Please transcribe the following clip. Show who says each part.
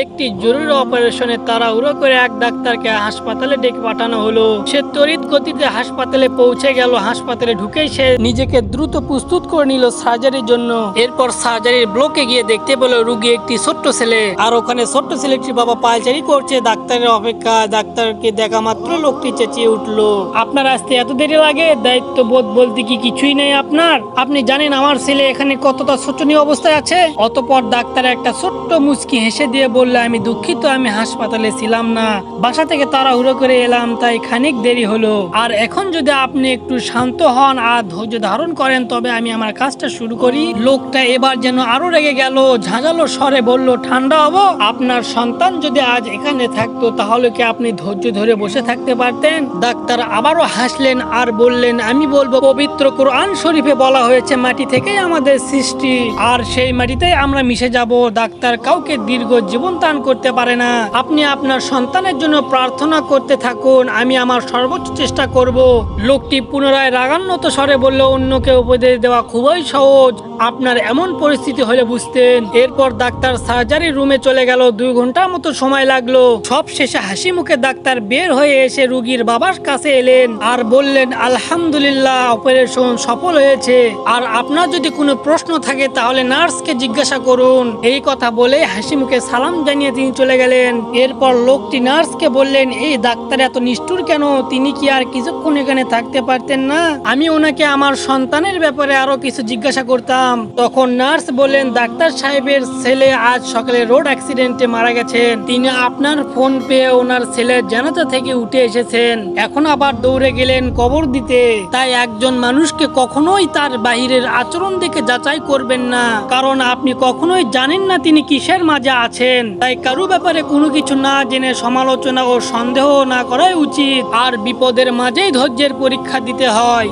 Speaker 1: একটি জরুরি অপারেশনে তাড়াহুড়ো করে এক ডাক্তারকে হাসপাতালে ডেকে পাঠানো হলো। সে তড়িৎ গতিতে হাসপাতালে পৌঁছে গেল। হাসপাতালে ঢুকেই সে নিজেকে দ্রুত প্রস্তুত করে নিল সার্জারির জন্য। এরপর সার্জারির ব্লকে গিয়ে দেখতে পেল রুগী একটি ছোট্ট ছেলে। আর ওখানে ছোট্ট ছেলেটির বাবা পায়চারি করছে। ডাক্তারের অপেক্ষা ডাক্তারকে দেখা মাত্র লোকটি চেঁচিয়ে উঠল। আপনার আসতে এত দেরি লাগে? দায়িত্ব বোধ বলতে কি কিছুই নেই আপনার? আপনি জানেন আমার ছেলে এখানে কতটা শোচনীয় অবস্থায় আছে? অতপর ডাক্তার একটা ছোট্ট মুচকি হেসে দিয়ে বললে, আমি দুঃখিত, আমি হাসপাতালে ছিলাম না। বাসা থেকে তাড়াহুড়ো করে এলাম, তাই খানিক দেরি হলো। আর এখন যদি আপনি একটু শান্ত হন আর ধৈর্য ধারণ করেন, তবে আমি আমার কাজটা শুরু করি। লোকটা এবার যেন আরও রেগে গেল, ঝাঁঝালো স্বরে বলল, ঠান্ডা হব? আপনার সন্তান যদি আজ এখানে থাকতো, তাহলে কি আপনি ধৈর্য ধরে বসে থাকতে পারতেন? ডাক্তার আবারও হাসলেন আর বললেন, আমি বলব, পবিত্র কোরআন শরীফে বলা হয়েছে, মাটি থেকেই আমাদের সৃষ্টি। আর সেই মাটিতেই আমরা মিশে যাব। ডাক্তার কাউকে দীর্ঘ জীবন দান করতে পারে না। আপনি আপনার সন্তানের জন্য প্রার্থনা করতে থাকুন, আমি আমার সর্বোচ্চ চেষ্টা করব। লোকটি পুনরায় রাগান্বিত স্বরে বলল, অন্যকে উপদেশ দেওয়া খুবই সহজ। আপনার এমন পরিস্থিতি হলে বুঝতেন। এরপর ডাক্তার সার্জারি রুমে চলে গেল। দুই ঘণ্টার মতো সময় লাগল। সব শেষে হাসি মুখে ডাক্তার বের হয়ে এসে রুগীর বাবার কাছে এলেন আর বললেন, আলহামদুলিল্লাহ, অপারেশন সফল হয়েছে। আর আপনার যদি কোনো প্রশ্ন থাকে, তাহলে নার্সকে জিজ্ঞাসা করুন। এই কথা বলে হাসি মুখে সালাম জানিয়ে তিনি চলে গেলেন। এরপর লোকটি নার্সকে বললেন, এই ডাক্তার এত নিষ্ঠুর কেন? তিনি কি আর কিছুক্ষণ এখানে থাকতে পারতেন না? আমি ওনাকে আমার সন্তানের ব্যাপারে আরও কিছু জিজ্ঞাসা করতাম। তখন নার্স বললেন, ডাক্তার সাহেবের ছেলে আজ সকালে রোড অ্যাক্সিডেন্টে মারা গেছেন। তিনি আপনার ফোন পেয়ে ওনার ছেলের জানাজা থেকে উঠে এসেছেন। এখন আবার দৌড়ে গেলেন কবর দিতে। তাই একজন মানুষকে কখনোই তার বাহিরের আচরণ দেখে যাচাই করবেন না। কারণ আপনি কখনোই জানেন না তিনি কিসের মাঝে আছেন। তাই কারও ব্যাপারে কোনো কিছু না জেনে সমালোচনা ও সন্দেহ না করাই উচিত। আর বিপদের মাঝেই ধৈর্যের পরীক্ষা দিতে হয়।